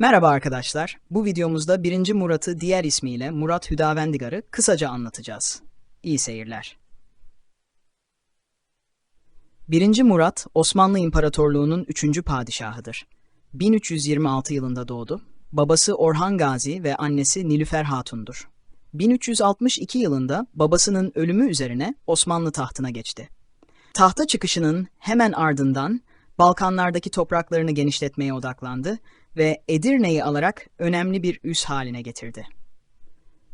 Merhaba arkadaşlar. Bu videomuzda 1. Murat'ı diğer ismiyle Murat Hüdavendigar'ı kısaca anlatacağız. İyi seyirler. 1. Murat, Osmanlı İmparatorluğu'nun 3. padişahıdır. 1326 yılında doğdu. Babası Orhan Gazi ve annesi Nilüfer Hatun'dur. 1362 yılında babasının ölümü üzerine Osmanlı tahtına geçti. Tahta çıkışının hemen ardından Balkanlardaki topraklarını genişletmeye odaklandı ve Edirne'yi alarak önemli bir üs haline getirdi.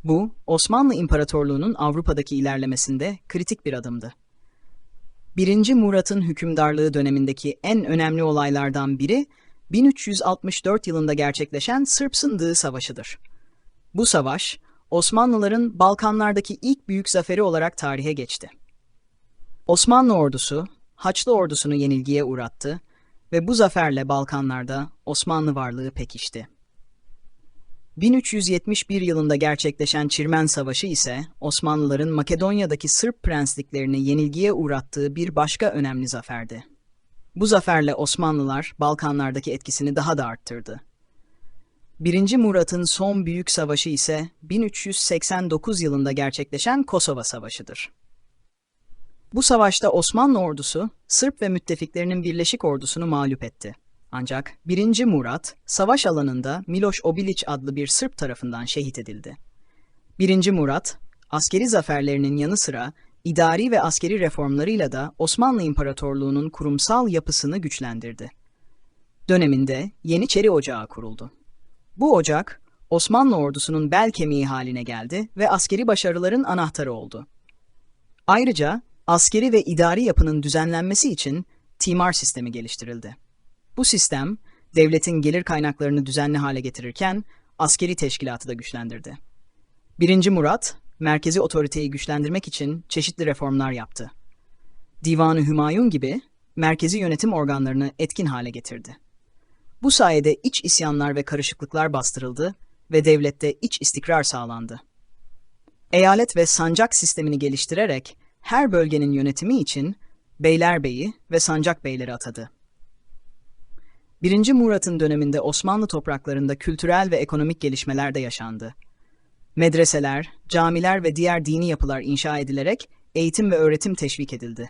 Bu, Osmanlı İmparatorluğu'nun Avrupa'daki ilerlemesinde kritik bir adımdı. 1. Murat'ın hükümdarlığı dönemindeki en önemli olaylardan biri 1364 yılında gerçekleşen Sırp Sındığı Savaşı'dır. Bu savaş, Osmanlıların Balkanlardaki ilk büyük zaferi olarak tarihe geçti. Osmanlı ordusu, Haçlı ordusunu yenilgiye uğrattı ve bu zaferle Balkanlarda Osmanlı varlığı pekişti. 1371 yılında gerçekleşen Çirmen Savaşı ise Osmanlıların Makedonya'daki Sırp prensliklerini yenilgiye uğrattığı bir başka önemli zaferdi. Bu zaferle Osmanlılar Balkanlardaki etkisini daha da arttırdı. 1. Murat'ın son büyük savaşı ise 1389 yılında gerçekleşen Kosova Savaşı'dır. Bu savaşta Osmanlı ordusu, Sırp ve müttefiklerinin birleşik ordusunu mağlup etti. Ancak 1. Murat, savaş alanında Miloš Obilić adlı bir Sırp tarafından şehit edildi. 1. Murat, askeri zaferlerinin yanı sıra idari ve askeri reformlarıyla da Osmanlı İmparatorluğu'nun kurumsal yapısını güçlendirdi. Döneminde Yeniçeri Ocağı kuruldu. Bu ocak, Osmanlı ordusunun bel kemiği haline geldi ve askeri başarıların anahtarı oldu. Ayrıca askeri ve idari yapının düzenlenmesi için timar sistemi geliştirildi. Bu sistem, devletin gelir kaynaklarını düzenli hale getirirken askeri teşkilatı da güçlendirdi. 1. Murat, merkezi otoriteyi güçlendirmek için çeşitli reformlar yaptı. Divanı Hümayun gibi merkezi yönetim organlarını etkin hale getirdi. Bu sayede iç isyanlar ve karışıklıklar bastırıldı ve devlette iç istikrar sağlandı. Eyalet ve sancak sistemini geliştirerek her bölgenin yönetimi için beylerbeyi ve sancak beyleri atadı. 1. Murat'ın döneminde Osmanlı topraklarında kültürel ve ekonomik gelişmeler de yaşandı. Medreseler, camiler ve diğer dini yapılar inşa edilerek eğitim ve öğretim teşvik edildi.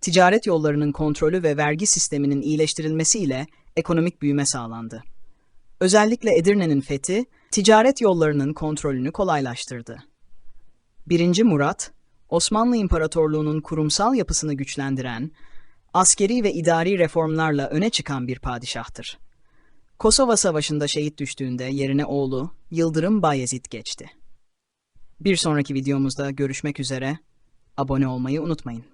Ticaret yollarının kontrolü ve vergi sisteminin iyileştirilmesiyle ekonomik büyüme sağlandı. Özellikle Edirne'nin fethi, ticaret yollarının kontrolünü kolaylaştırdı. 1. Murat, Osmanlı İmparatorluğu'nun kurumsal yapısını güçlendiren, askeri ve idari reformlarla öne çıkan bir padişahtır. Kosova Savaşı'nda şehit düştüğünde yerine oğlu Yıldırım Bayezid geçti. Bir sonraki videomuzda görüşmek üzere, abone olmayı unutmayın.